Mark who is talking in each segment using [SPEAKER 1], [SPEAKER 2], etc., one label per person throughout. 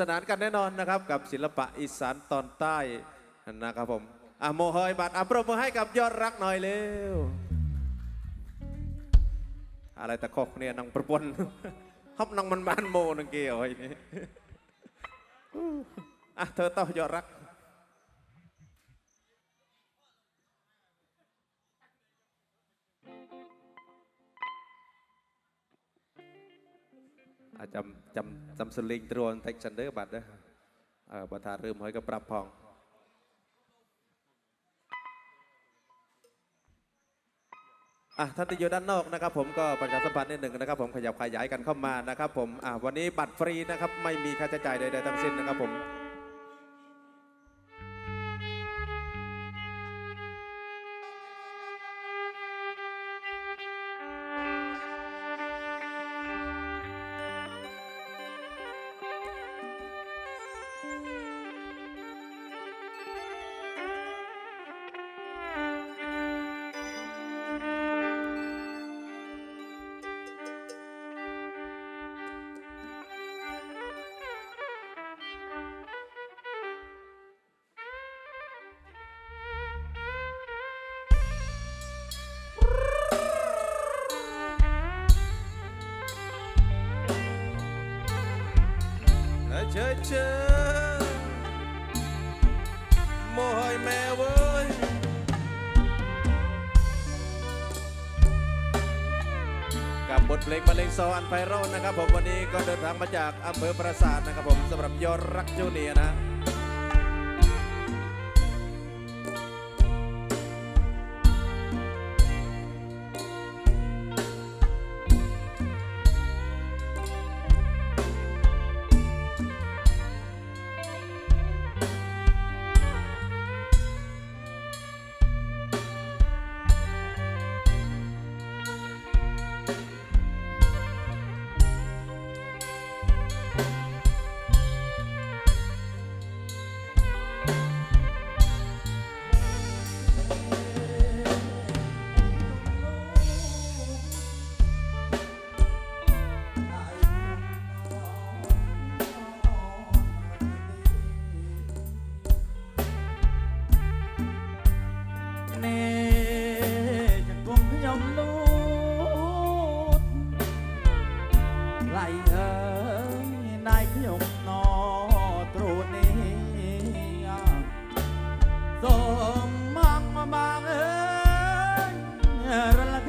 [SPEAKER 1] สนานกันแน่นอนนะครับกับศิลปะอีสานตอนใต้นะครับผมอะโมเฮยบัตรอะปรบมือให้กับยอดรักหน่อยเร็วอะไรตะคอกเนี่ยนังประปนฮอบนังมันบานโมนังเกี่ยวไอ้นี่อะเธอต่อยอดรัก อาจำจำจำสลิงตรวนเทคชันเดอร์บัตรนะเออบัตรเริ่มหอยกับปรับพองอะท่านที่อยู่ด้านนอกนะครับผมก็ประชาสัมพันธ์นิดหนึ่งนะครับผมขยับขยายกันเข้ามานะครับผมอะวันนี้บัตรฟรีนะครับไม่มีค่าใช้จ่ายใดๆทั้งสิ้นนะครับผม บทเพลงบรรเลงซออันไพเราะนะครับผมวันนี้ก็เดินทางมาจากอำเภอปราสาทนะครับผมสำหรับยอดรักจูเนียนะ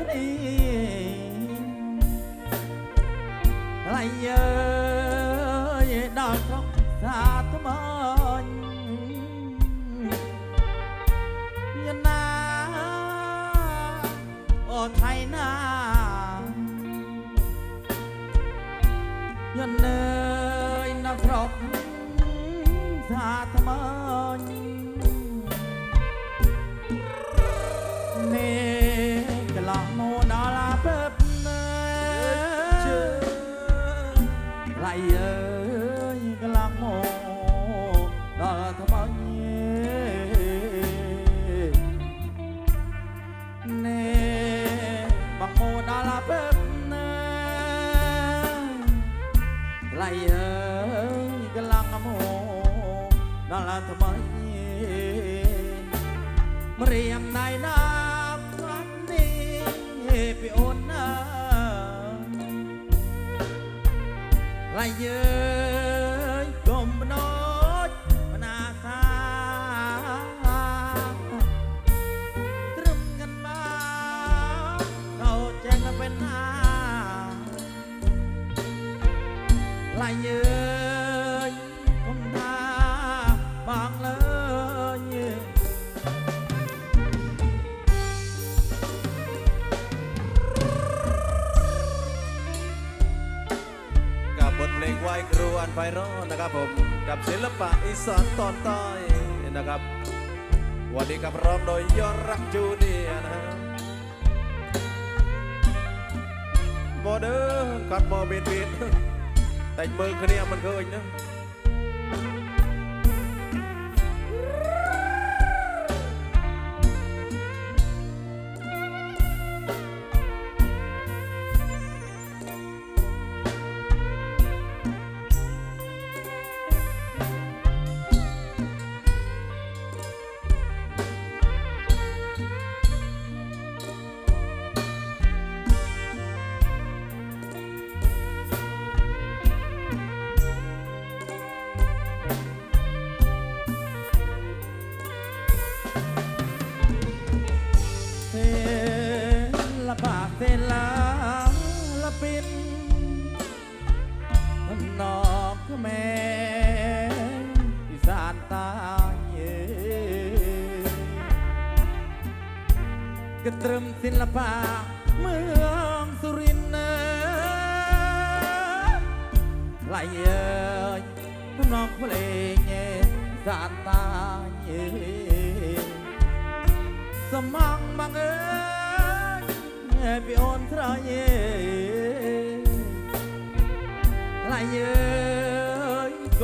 [SPEAKER 2] នេះឡៃអើយដល់ស្រុកសាថ្មញមានណាអូនថៃណាយន់អើយដល់ស្រុកសាថ្មញ เอ้ยกำลังโมนั่นละทำไมมเรียมนายนาวันนี้ไปโอนน้าไรเอ้ย
[SPEAKER 1] ผมกับศิลปะอีสานตอนใต้นะครับ วันนี้กับร้องโดยยอดรักจูเนียนะฮะโมเดอร์กัดโมบินบินแต่มือคืนนี้มันเคยนะ
[SPEAKER 2] ខ្មែរពិសានតាយេកត្រឹមសិល្បៈមើងសុរិនណាថ្លៃអើយគំនងភ្លេងឯសានតាយេសមងបងអើយ
[SPEAKER 1] ពីអូនត្រយេ
[SPEAKER 2] lại như น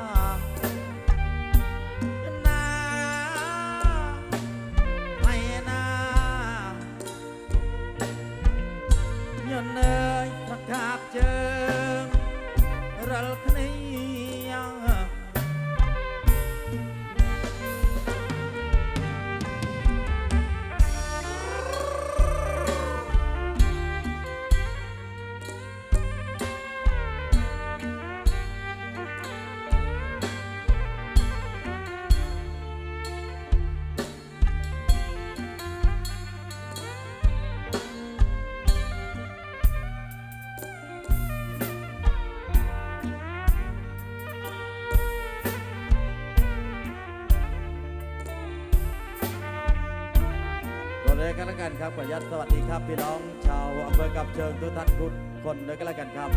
[SPEAKER 2] กันแล้วกันครับขออนุญาตสวัสดีครับพี่น้องชาวอำเภอกับเชิงทุกท่านทุกคนเลยกันแล้วกันครับ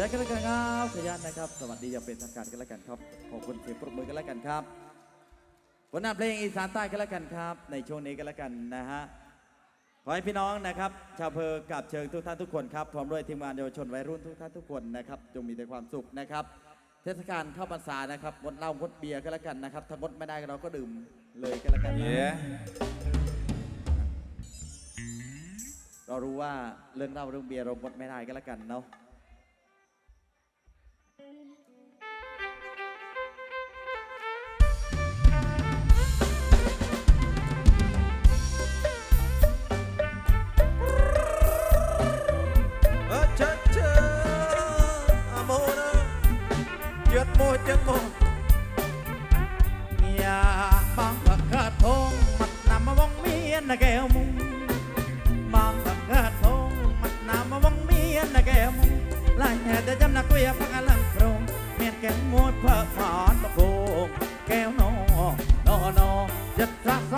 [SPEAKER 2] ดี๋ยวกันแล้วกันครับขออนุญาตนะครับ สวัสดีอย่างเป็นทางการกันแล้วกันครับ ขอบคุณเสียงปรบมือกันแล้วกันครับผลงานเพลงอีสานใต้กันแล้วกันครับ ในช่วงนี้กันแล้วกันนะฮะขอให้พี่น้องนะครับ ชาวอำเพอกับเชิงทุกท่านทุกคนครับพร้อมด้วยทีมงานเยาวชนวัยรุ่นทุกท่านทุกคนนะครับจงมีแต่ความสุขนะครับ เทศกาลเข้าพรรษานะครับงดเหล้างดเบียร์กันแล้วกันนะครับถ้างดไม่ได้เราก็ดื่มเลยกันแล้วกันนะ
[SPEAKER 1] เย้
[SPEAKER 2] เรารู้ว่าเรื่องเหล้าเรื่องเบียร์เรางดไม่ได้กันแล้วกันเนาะ ก้วมดเพื่อสอนบะโพงแก้วนอนอนอจะสา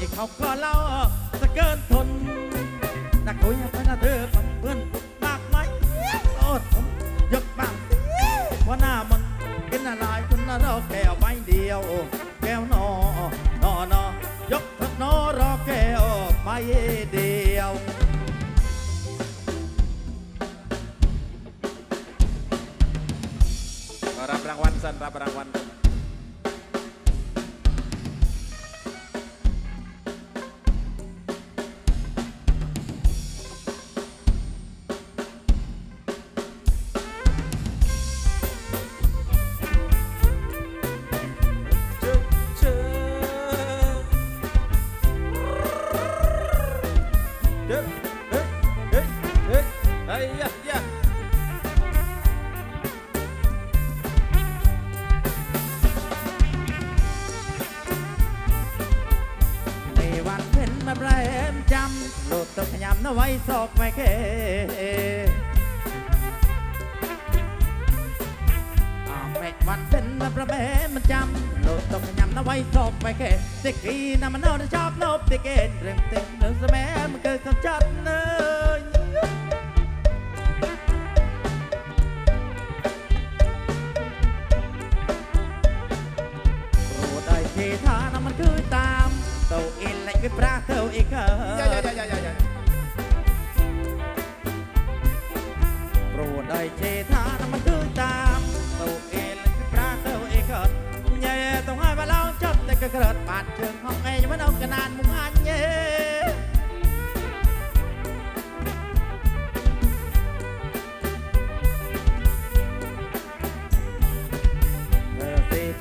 [SPEAKER 2] ที่เขาก็เล่าจะเกินทนนักคุยพนักเธอฟังเพื่อนมากไหมโอ้ผมยกบ้างเพราะหน้ามันเป็นอะไรคนน่ะรอแก้วใบเดียว แก้วนอนอนอยกทดนอรอแก้วใบเดียว
[SPEAKER 1] วันเป็
[SPEAKER 2] นมาประแมมันจำโลดตกขยำนะไว้ศอกไม่เคติกีน้ำมันเอาได้ชอบนบติเกนเรื่องเต็มเรื่องสมัมันเกิดสัมจัดเนื้อ